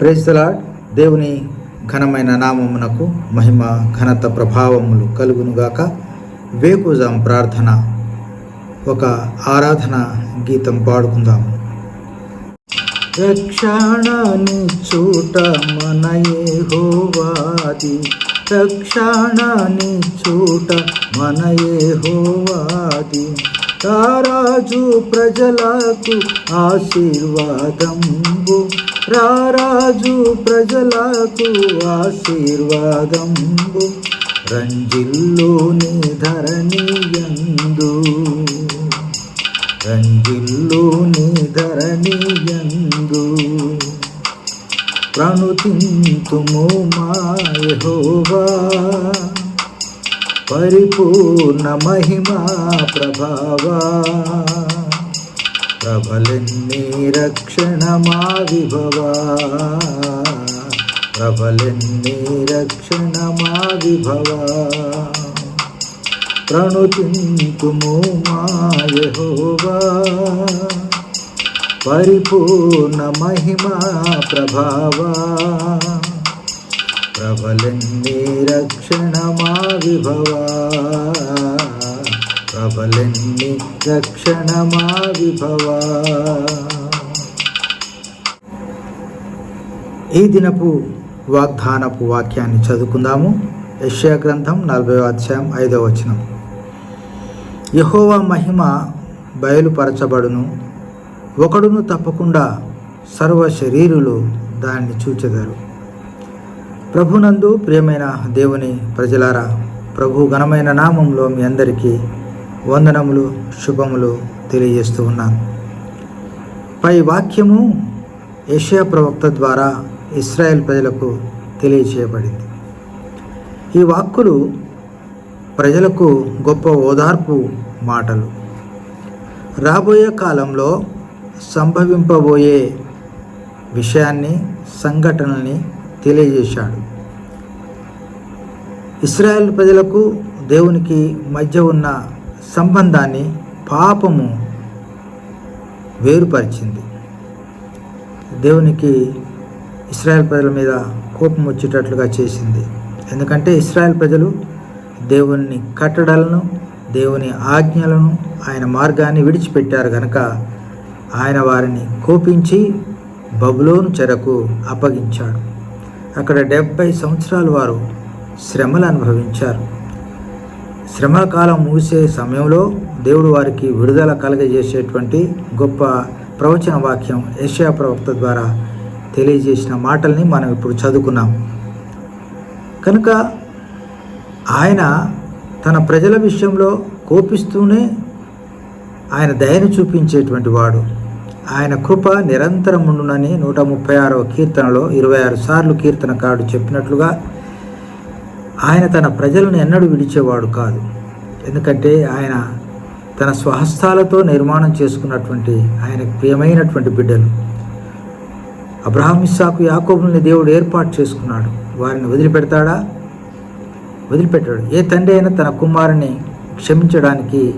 Praise the Lord దేవుని ఘనమైన నామమునకు మహిమ ఘనత ప్రభావములు కలుగునుగాక వేకుజాం ప్రార్థన ఒక ఆరాధన గీతం పాడుకుందాము రక్షణని చూట మనయే హోవాది రక్షణని చూట మనయే హోవాది రారాజు ప్రజలకు ఆశీర్వాదంబు రారాజు ప్రజలకు ఆశీర్వాదంబు రంజిల్లోని ధరణియందు. రంజిల్లోని ధరణియందు. ప్రణుతింతుము మాయహోవా పరిపూర్ణ మహిమా ప్రభావా. ప్రబలన్నీ రక్షణమా విభవా ప్రబలన్నీ రక్షణమా విభవా ప్రణుతింతుము మాయహోవా పరిపూర్ణ మహిమా ప్రభావా. ప్రబలన్ని రక్షణ మా విభవా. ప్రబలన్ని రక్షణ మా విభవా. ఈ దినపు వాగ్దానపు వాక్యాన్ని చదువుకుందాము. యష్యా గ్రంథం నలభై అధ్యాయం ఐదవ వచనం. యహోవా మహిమ బయలుపరచబడును. ఒకడును తప్పకుండా సర్వ శరీరులు దాన్ని చూచెదరు. ప్రభునందు ప్రియమైన దేవుని ప్రజలారా ప్రభు ఘనమైన నామంలో మీ అందరికీ వందనములు శుభములు తెలియజేస్తూ ఉన్నాను. పై వాక్యము ఏషియా ప్రవక్త ద్వారా ఇస్రాయెల్ ప్రజలకు తెలియచేయబడింది. ఈ వాక్కులు ప్రజలకు గొప్ప ఓదార్పు మాటలు. రాబోయే కాలంలో సంభవింపబోయే విషయాన్ని సంఘటనల్ని తెలియజేశాడు. ఇస్రాయేల్ ప్రజలకు దేవునికి మధ్య ఉన్న సంబంధాన్ని పాపము వేరుపరిచింది. దేవునికి ఇస్రాయల్ ప్రజల మీద కోపం వచ్చేటట్లుగా చేసింది. ఎందుకంటే ఇస్రాయల్ ప్రజలు దేవుని కట్టడలను దేవుని ఆజ్ఞలను ఆయన మార్గాన్ని విడిచిపెట్టారు గనక ఆయన వారిని కోపించి బబులోను చెరకు అప్పగించాడు. అక్కడ డెబ్భై సంవత్సరాలు వారు శ్రమలు అనుభవించారు. శ్రమల కాలం ముగిసే సమయంలో దేవుడు వారికి విడుదల కలగజేసేటువంటి గొప్ప ప్రవచన వాక్యం ఏషియా ప్రవక్త ద్వారా తెలియజేసిన మాటల్ని మనం ఇప్పుడు చదువుకున్నాం. కనుక ఆయన తన ప్రజల విషయంలో కోపిస్తూనే ఆయన దయను చూపించేటువంటి వాడు. ఆయన కృప నిరంతరం ఉండునని నూట ముప్పై ఆరవ కీర్తనలో ఇరవై ఆరు సార్లు కీర్తనకారుడు చెప్పినట్లుగా ఆయన తన ప్రజలను ఎన్నడూ విడిచేవాడు కాదు. ఎందుకంటే ఆయన తన స్వహస్తాలతో నిర్మాణం చేసుకున్నటువంటి ఆయనకు ప్రియమైనటువంటి బిడ్డలు. అబ్రహాం ఇస్సాకు యాకోబుల్ని దేవుడు ఏర్పాటు చేసుకున్నాడు. వారిని వదిలిపెడతాడా? వదిలిపెట్టాడు. ఏ తండ్రి అయినా తన కుమారుని క్షమించడానికి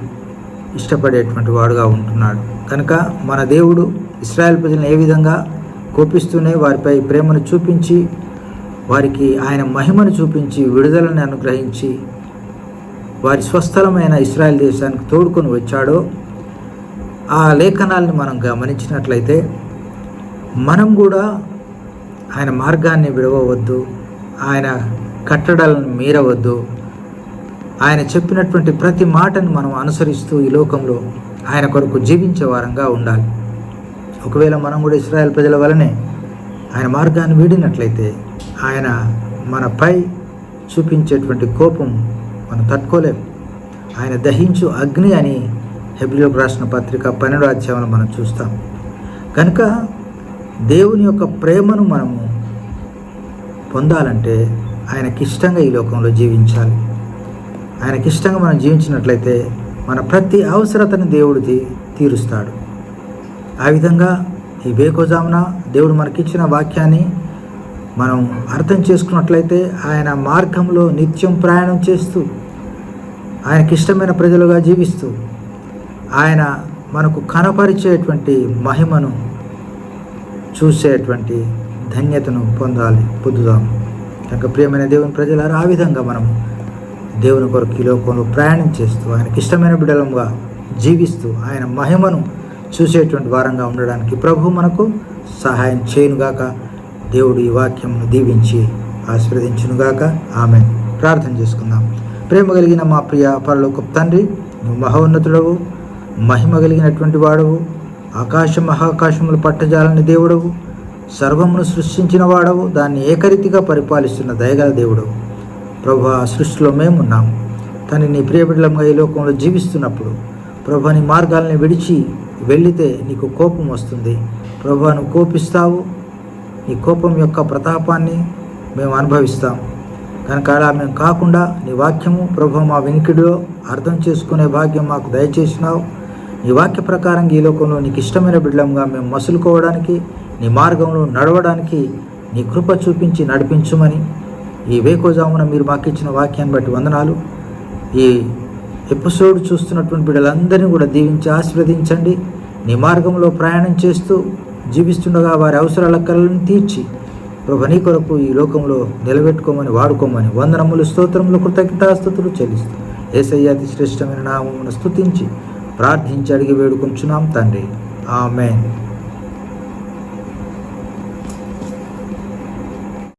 ఇష్టపడేటువంటి వాడుగా ఉంటున్నాడు. కనుక మన దేవుడు ఇస్రాయల్ ప్రజలను ఏ విధంగా కోపిస్తూనే వారిపై ప్రేమను చూపించి వారికి ఆయన మహిమను చూపించి విడుదలను అనుగ్రహించి వారి స్వస్థలమైన ఇస్రాయల్ దేశానికి తోడుకొని వచ్చాడో ఆ లేఖనాలను మనం గమనించినట్లయితే మనం కూడా ఆయన మార్గాన్ని విడవవద్దు ఆయన కట్టడాలను మీరవద్దు. ఆయన చెప్పినటువంటి ప్రతి మాటను మనం అనుసరిస్తూ ఈ లోకంలో ఆయన కొరకు జీవించే వారంగా ఉండాలి. ఒకవేళ మనం కూడా ఇస్రాయల్ ప్రజల వలనే ఆయన మార్గాన్ని వీడినట్లయితే ఆయన మనపై చూపించేటువంటి కోపం మనం తట్టుకోలేం ఆయన దహించు అగ్ని అని హెబ్రిలోకి రాసిన పత్రిక పన్నెండు అధ్యాయంలో మనం చూస్తాం. కనుక దేవుని యొక్క ప్రేమను మనము పొందాలంటే ఆయనకి ఇష్టంగా ఈ లోకంలో జీవించాలి. ఆయనకి ఇష్టంగా మనం జీవించినట్లయితే మన ప్రతి అవసరతని దేవుడు తీ- తీరుస్తాడు. ఆ విధంగా ఈ వేకోజామున దేవుడు మనకిచ్చిన వాక్యాన్ని మనం అర్థం చేసుకున్నట్లయితే ఆయన మార్గంలో నిత్యం ప్రయాణం చేస్తూ ఆయనకి ఇష్టమైన ప్రజలుగా జీవిస్తూ ఆయన మనకు కనపరిచేటువంటి మహిమను చూసేటువంటి ధన్యతను పొందాలి. పొందుదాం. కనుక ప్రియమైన దేవుని ప్రజలారా ఆ విధంగా మనం దేవుని కొరకు ఈ లోకంలో ప్రయాణం చేస్తూ ఆయనకి ఇష్టమైన బిడలంగా జీవిస్తూ ఆయన మహిమను చూసేటువంటి వారంగా ఉండడానికి ప్రభు మనకు సహాయం చేయనుగాక. దేవుడు ఈ వాక్యమును దీవించి ఆశీర్వదించునుగాక. ఆమె ప్రార్థన చేసుకుందాం. ప్రేమ కలిగిన మా ప్రియ పరలోక తండ్రి నువ్వు మహోన్నతుడవు మహిమ కలిగినటువంటి వాడవు ఆకాశ మహాకాశములు పట్టజాలని దేవుడవు సర్వమును సృష్టించిన వాడవు దాన్ని ఏకరీతిగా పరిపాలిస్తున్న దయగల దేవుడవు. ప్రభు ఆ సృష్టిలో మేమున్నాం. కానీ నీ ప్రియబిడ్డలంగా ఈ లోకంలో జీవిస్తున్నప్పుడు ప్రభు నీ మార్గాల్ని విడిచి వెళ్ళితే నీకు కోపం వస్తుంది. ప్రభు నువ్వు కోపిస్తావు నీ కోపం యొక్క ప్రతాపాన్ని మేము అనుభవిస్తాం. కనుక అలా మేము కాకుండా నీ వాక్యము ప్రభు మా వినికిడిలో అర్థం చేసుకునే భాగ్యం మాకు దయచేసినావు. నీ వాక్య ప్రకారం ఈ లోకంలో నీకు ఇష్టమైన బిడ్డలంగా మేము మసులుకోవడానికి నీ మార్గంలో నడవడానికి నీ కృప చూపించి నడిపించుమని ఈ వేకోజామున మీరు మాకు ఇచ్చిన వాక్యాన్ని బట్టి వందనాలు. ఈ ఎపిసోడ్ చూస్తున్నటువంటి బిడ్డలందరినీ కూడా దీవించి ఆశీర్వదించండి. నీ మార్గంలో ప్రయాణం చేస్తూ జీవిస్తుండగా వారి అవసరాల కళలను తీర్చి ప్రభు నీ కొరకు ఈ లోకంలో నిలబెట్టుకోమని వాడుకోమని వందనములు స్తోత్రములు కృతజ్ఞతాస్తుతులు చెల్లిస్తూ ఏసయ్యాతి శ్రేష్టమైన నామమును స్తుతించి ప్రార్థించి అడిగి వేడుకొంచున్నాం తండ్రి. ఆమెన్.